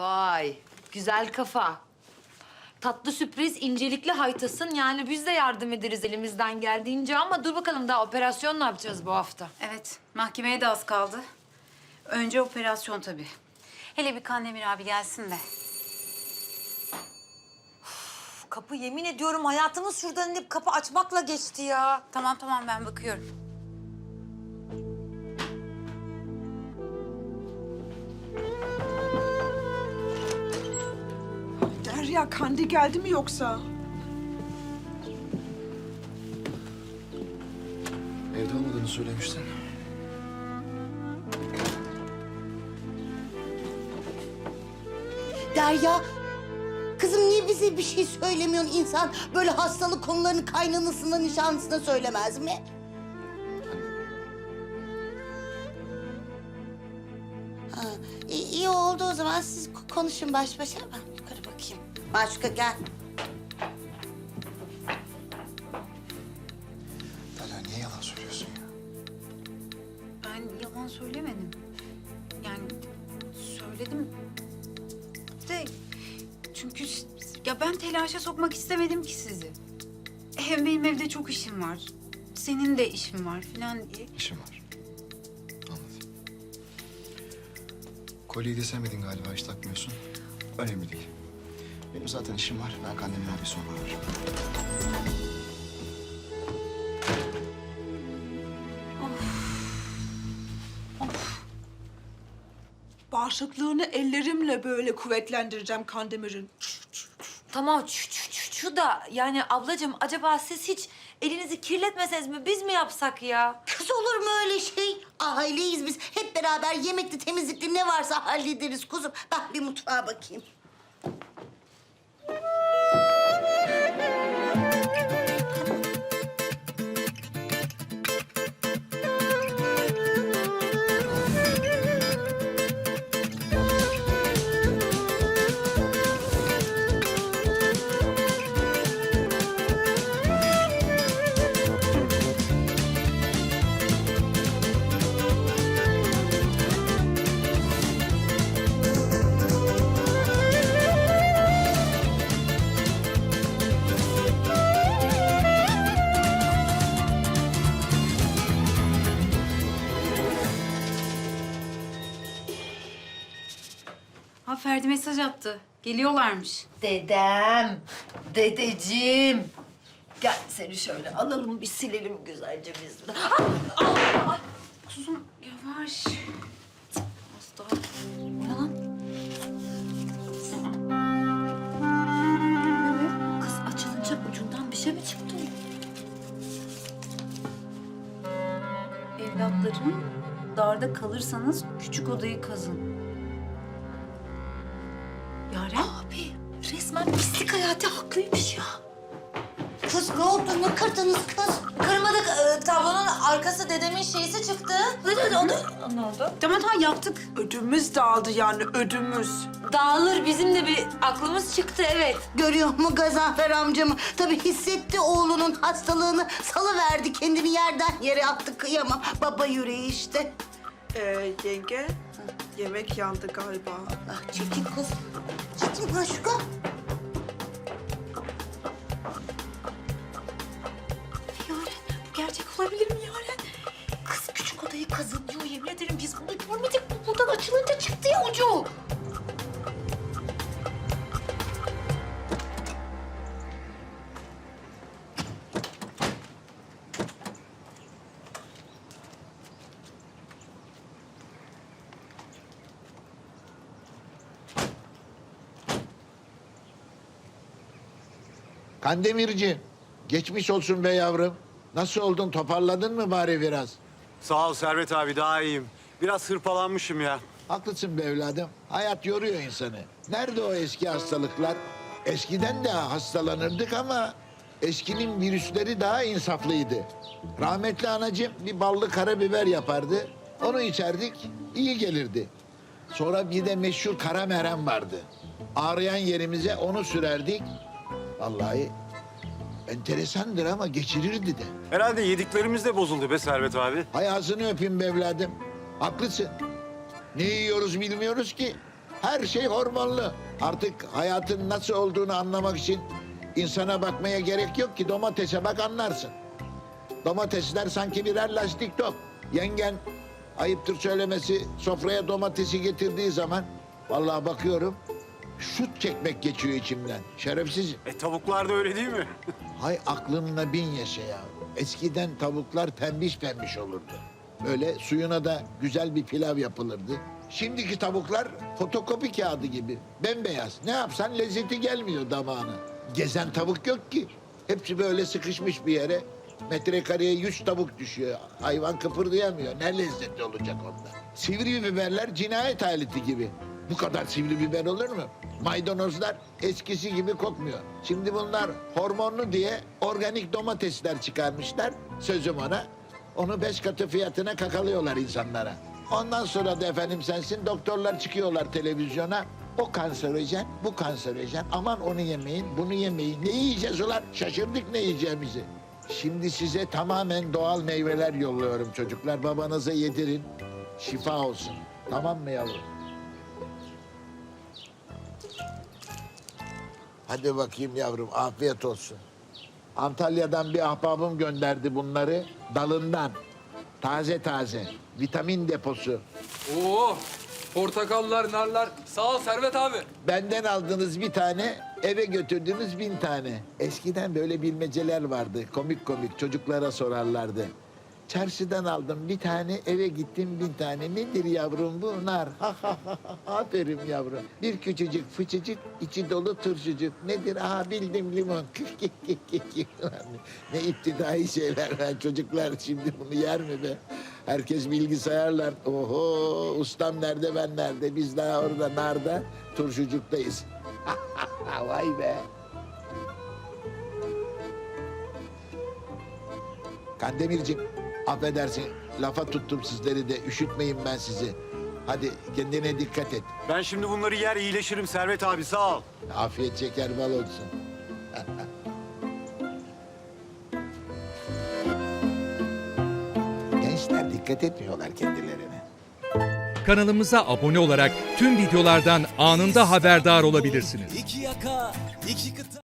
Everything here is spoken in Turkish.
Vay, güzel kafa. Tatlı sürpriz, incelikli haytasın. Yani biz de yardım ederiz elimizden geldiğince ama dur bakalım daha operasyon ne yapacağız bu hafta? Evet, mahkemeye de az kaldı. Önce operasyon tabii. Hele bir Kandemir abi gelsin de. Kapı yemin ediyorum hayatımız şuradan inip kapı açmakla geçti ya. Tamam tamam ben bakıyorum. Derya Kandi geldi mi yoksa? Evde olmadığını söylemiştin. Derya, kızım niye bize bir şey söylemiyorsun? İnsan böyle hastalık konularını kaynanasına, nişanlısına söylemez mi? Ha, iyi, iyi oldu o zaman. Siz ko- konuşun baş başa. Başka gel. Derya niye yalan söylüyorsun ya? Ben yalan söylemedim. Yani söyledim de çünkü s- ya ben telaşa sokmak istemedim ki sizi. Hem benim evde çok işim var. Senin de işin var falan diye. İşim var. Anladım. Kolyeyi de sevmedin galiba hiç takmıyorsun. Önemli değil. Benim zaten işim var. Ben Kandemir abi sonra ararım. Bağışıklığını ellerimle böyle kuvvetlendireceğim Kandemir'in. Tamam şu, şu, şu, şu da yani ablacığım acaba siz hiç elinizi kirletmeseniz mi biz mi yapsak ya? Kız olur mu öyle şey? Aileyiz biz. Hep beraber yemekli, temizlikli ne varsa hallederiz kuzum. Bak bir mutfağa bakayım. Ferdi mesaj attı. Geliyorlarmış. Dedem, dedeciğim. Gel seni şöyle alalım bir silelim güzelce biz. de. Ah! Kuzum yavaş. Az daha. Ne lan? Kız açılınca ucundan bir şey mi çıktı? Evlatlarım darda kalırsanız küçük odayı kazın. Haklıymış ya. Kız ne oldu? Ne kırdınız kız? Kırmadık e, tablonun arkası dedemin şeysi çıktı. Hadi hadi onu. Ne oldu? Tamam tamam yaptık. Ödümüz dağıldı yani ödümüz. Dağılır bizim de bir aklımız çıktı evet. Görüyor mu Gazanfer amcamı? Tabii hissetti oğlunun hastalığını. Salıverdi kendini yerden yere attı kıyamam. Baba yüreği işte. Ee, yenge, yemek yandı galiba. Ah çekil kız. Çekil Maşuka. Olabilir mi Yaren? Kız küçük odayı kazınıyor yemin ederim biz bunu görmedik. Bu buradan açılınca çıktı ya ucu. Kandemirci, geçmiş olsun be yavrum. Nasıl oldun, toparladın mı bari biraz? Sağ ol Servet abi daha iyiyim. Biraz hırpalanmışım ya. Haklısın be evladım. Hayat yoruyor insanı. Nerede o eski hastalıklar? Eskiden de hastalanırdık ama eskinin virüsleri daha insaflıydı. Rahmetli anacığım bir ballı karabiber yapardı. Onu içerdik, iyi gelirdi. Sonra bir de meşhur kara merhem vardı. Ağrıyan yerimize onu sürerdik. Vallahi enteresandır ama geçirirdi de. Herhalde yediklerimiz de bozuldu be Servet abi. Hay ağzını öpeyim be evladım. Haklısın. Ne yiyoruz bilmiyoruz ki. Her şey hormonlu. Artık hayatın nasıl olduğunu anlamak için insana bakmaya gerek yok ki domatese bak anlarsın. Domatesler sanki birer lastik top. Yengen ayıptır söylemesi sofraya domatesi getirdiği zaman vallahi bakıyorum şut çekmek geçiyor içimden. Şerefsiz. E tavuklar da öyle değil mi? Hay aklınla bin yaşa ya. Eskiden tavuklar pembiş pembiş olurdu. Böyle suyuna da güzel bir pilav yapılırdı. Şimdiki tavuklar fotokopi kağıdı gibi. Bembeyaz. Ne yapsan lezzeti gelmiyor damağına. Gezen tavuk yok ki. Hepsi böyle sıkışmış bir yere. Metrekareye yüz tavuk düşüyor. Hayvan kıpırdayamıyor. Ne lezzetli olacak onda. Sivri biberler cinayet aleti gibi. Bu kadar sivri biber olur mu? Maydanozlar eskisi gibi kokmuyor. Şimdi bunlar hormonlu diye organik domatesler çıkarmışlar. Sözüm ona. Onu beş katı fiyatına kakalıyorlar insanlara. Ondan sonra da efendim sensin doktorlar çıkıyorlar televizyona. O kanserojen, bu kanserojen. Aman onu yemeyin, bunu yemeyin. Ne yiyeceğiz ulan? Şaşırdık ne yiyeceğimizi. Şimdi size tamamen doğal meyveler yolluyorum çocuklar. Babanıza yedirin. Şifa olsun. Tamam mı yavrum? Hadi bakayım yavrum, afiyet olsun. Antalya'dan bir ahbabım gönderdi bunları dalından. Taze taze. Vitamin deposu. Oo, portakallar, narlar. Sağ ol Servet abi. Benden aldığınız bir tane, eve götürdüğünüz bin tane. Eskiden böyle bilmeceler vardı. Komik komik çocuklara sorarlardı. Çarşıdan aldım bir tane, eve gittim bin tane. Nedir yavrum bu? Nar. Ha ha ha ha. Aferin yavrum. Bir küçücük fıçıcık, içi dolu turşucuk. Nedir? Aha bildim limon. Ne iptidai şeyler lan çocuklar. Şimdi bunu yer mi be? Herkes bilgisayarlar. Oho ustam nerede ben nerede? Biz daha orada narda turşucuktayız. Vay be. Kandemirciğim affedersin lafa tuttum sizleri de üşütmeyin ben sizi. Hadi kendine dikkat et. Ben şimdi bunları yer iyileşirim Servet abi sağ ol. Afiyet şeker bal olsun. Gençler dikkat etmiyorlar kendilerine. Kanalımıza abone olarak tüm videolardan anında haberdar olabilirsiniz. İki yaka, iki kıta.